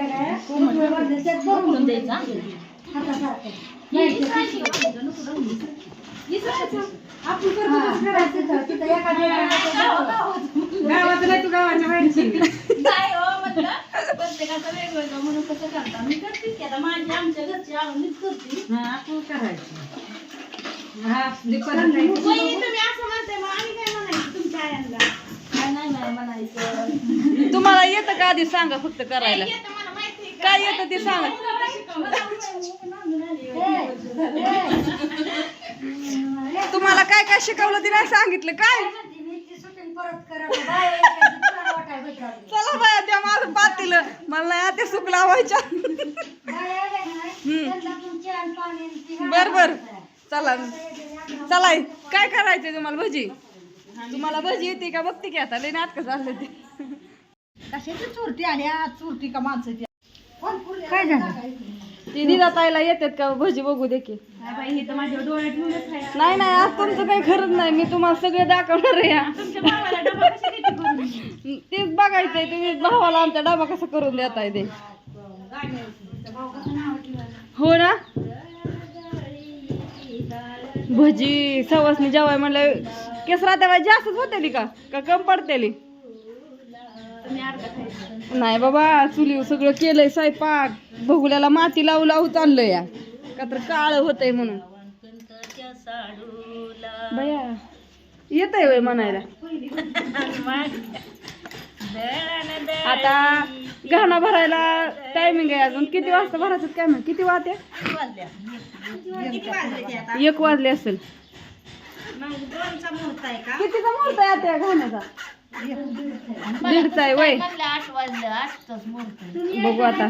उकळून द्यायचा गावाचं नाही तू गावाच्या हो म्हटलं प्रत्येकाचं वेगवेगळं म्हणून कसं करता मी करते की आता माझी आमच्या घरची आवडीच करते हा हा नाही तुम्ही असं म्हणते मग आम्ही काय म्हणायचं तुमच्या आयांना काय नाही नाही म्हणायचं तुम्हाला येतं का आधी सांगा फक्त करायला येतं मला माहिती आहे काय येतं ते सांगा. तुम्हाला काय काय शिकवलं ते नाही सांगितलं काय? चला बाया त्या माझं पातील. मला नाही आता सुख लावायच्या बर बर. चला. चला काय करायचंय तुम्हाला भजी? तुम्हाला भजी येते का? बघते की आता लय नाटक चाललं ते. कशाची चुरटी आणि चुरटी का माणसं काय झालं? ती दिदा ताईला येतात का? भजी बघू दे की. हे नाही नाही आज तुमचं काही खरंच नाही. मी तुम्हाला सगळे दाखवणार आहे. या. तेच बघायचंय. तुम्ही भावाला आमचा डबा कसा करून देताय ते. हो ना? भजी सवासनी जेवाय म्हणलं केसरा तेव्हा जास्तच होते का? का कम पडतेली? नाही बाबा चुलीव सगळं केलंय स्वयंपाक. भगुल्याला माती लावू लावू चाललंय या. का तर काळ होतंय म्हणून. बया येत आहे वय म्हणायला. आता गहना भरायला टायमिंग आहे अजून. किती वाजता भरायचं काय म्हणून किती वाजते? एक वाजले असेल. कितीचा मुहूर्त आहे आता या गहण्याचा दीडचा आहे वय. म्हणलं आठ वाजले आठच मुहूर्त बघू आता.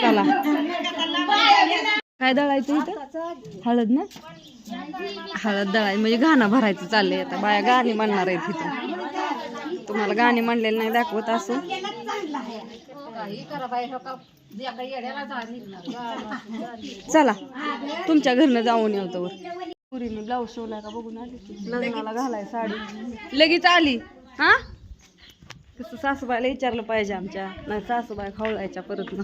चला. काय दळायचं इथं? हळद ना? हळद दळाय म्हणजे गाणं भरायचं चाललंय आता. बाया गाणी म्हणणार आहेत इथं. तुम्हाला गाणी म्हणलेलं नाही दाखवत असं. चला. तुमच्या घरनं जाऊन येऊ वर पुरीने ब्लाऊज शिवलाय का? बघून आली लग्नाला घालाय साडी. लगेच आली. हां? सासूबाईला विचारलं पाहिजे आमच्या. नाही सासूबाई खवळायच्या परत ना.